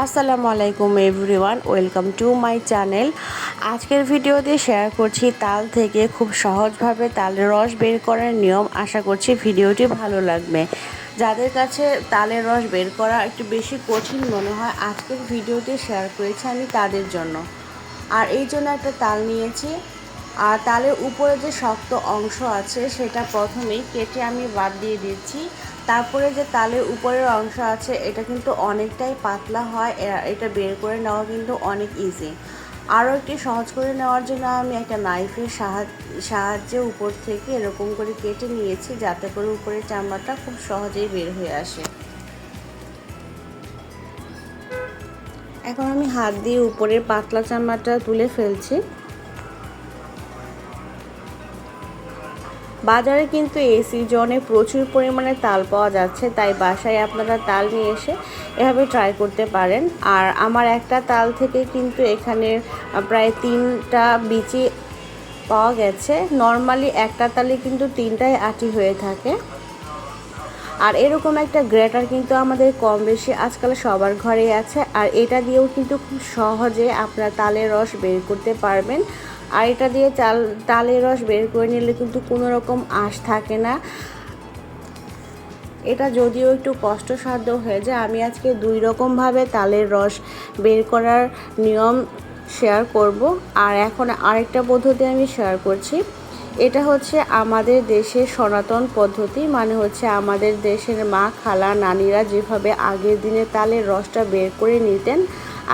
আসসালামু আলাইকুম everyone, welcome to my channel. আজকের ভিডিওতে শেয়ার করছি তাল থেকে খুব সহজভাবে তালের রস বের করার নিয়ম। আশা করছি ভিডিওটি ভালো লাগবে। যাদের কাছে তালের রস বের করা একটু বেশি কঠিন মনে হয়, আজকের ভিডিওটি শেয়ার করেছি আমি তাদের জন্য। আর এই জন্য একটা তাল নিয়েছি। আর তালের উপরে যে শক্ত অংশ আছে, সেটা প্রথমেই কেটে আমি বাদ দিয়ে দিচ্ছি। তারপরে যে তালের উপরের অংশ আছে, এটা কিন্তু অনেকটাই পাতলা হয়। এটা বের করে নেওয়া কিন্তু অনেক ইজি আরও একটি সহজ করে নেওয়ার জন্য আমি একটা নাইফের সাহায্য, সাহায্যে উপর থেকে এরকম করে কেটে নিয়েছি, যাতে করে উপরের চামড়াটা খুব সহজেই বের হয়ে আসে। এখন আমি হাত দিয়ে উপরের পাতলা চামড়াটা তুলে ফেলছি। বাজারে কিন্তু এই সিজনে প্রচুর পরিমাণে তাল পাওয়া যাচ্ছে, তাই বাসায় আপনারা তাল নিয়ে এসে এভাবে ট্রাই করতে পারেন। আর আমার একটা তাল থেকে কিন্তু এখানে প্রায় তিনটা বিচি পাওয়া গেছে। নর্মালি একটা তালে কিন্তু তিনটাই আটি হয়ে থাকে। আর এরকম একটা গ্রেটার কিন্তু আমাদের কম বেশি আজকাল সবার ঘরে আছে। আর এটা দিয়েও কিন্তু খুব সহজে আপনারা তালের রস বের করতে পারবেন। আর এটা দিয়ে চাল, তালের রস বের করে নিলে কিন্তু কোনো রকম আঁশ থাকে না। এটা যদিও একটু কষ্টসাধ্য হয়ে যায়, আমি আজকে দুই রকমভাবে তালের রস বের করার নিয়ম শেয়ার করব। আর এখন আরেকটা পদ্ধতি আমি শেয়ার করছি। এটা হচ্ছে আমাদের দেশের সনাতন পদ্ধতি মানে হচ্ছে আমাদের দেশের মা, খালা, নানিরা যেভাবে আগের দিনে তালের রসটা বের করে নিতেন,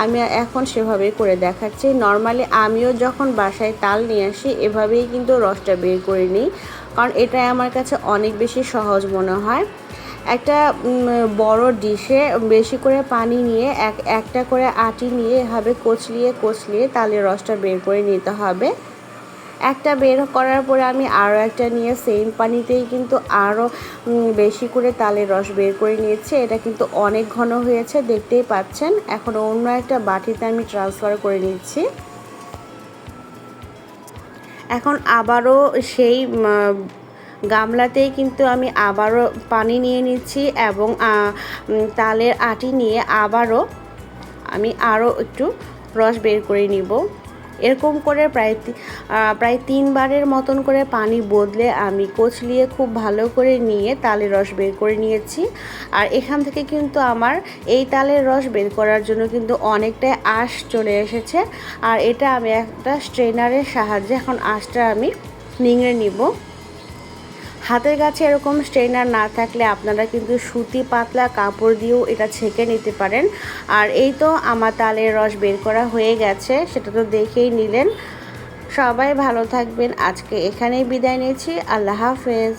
আমি এখন সেভাবেই করে দেখাচ্ছি। নর্মালি আমিও যখন বাসায় তাল নিয়ে আসি, এভাবেই কিন্তু রসটা বের করে নিই, কারণ এটা আমার কাছে অনেক বেশি সহজ মনে হয়। একটা বড় ডিশে বেশি করে পানি নিয়ে এক, একটা করে আটি নিয়ে এভাবে কচলিয়ে কচলিয়ে তালের রসটা বের করে নিতে হবে। একটা বের করার পরে আমি আরও একটা নিয়ে সেম পানিতেই কিন্তু আরও বেশি করে তালের রস বের করে নিয়েছি। এটা কিন্তু অনেক ঘন হয়েছে, দেখতেই পাচ্ছেন। এখন অন্য একটা বাটিতে আমি ট্রান্সফার করে নিচ্ছি। এখন আবারও সেই গামলাতেই কিন্তু আমি আবারও পানি নিয়ে নিচ্ছি এবং তালের আটি নিয়ে আবারও আমি আরও একটু রস বের করে নিব। এরকম করে প্রায় প্রায় তিনবারের মতন করে পানি বদলে আমি কচলিয়ে খুব ভালো করে নিয়ে তালের রস বের করে নিয়েছি। আর এখান থেকে কিন্তু আমার এই তালের রস বের করার জন্য কিন্তু অনেকটাই আঁশ চলে এসেছে। আর এটা আমি একটা স্ট্রেনারের সাহায্যে এখন আঁশটা আমি নিংড়ে নিব। হাতের কাছে এরকম স্ট্রেনার না থাকলে আপনারা কিন্তু সুতি পাতলা কাপড় দিয়েও এটা ছেঁকে নিতে পারেন। আর এই তো আমার তালের রস বের করা হয়ে গেছে, সেটা তো দেখেই নিলেন। সবাই ভালো থাকবেন, আজকে এখানেই বিদায় নিয়েছি, আল্লাহ হাফেজ।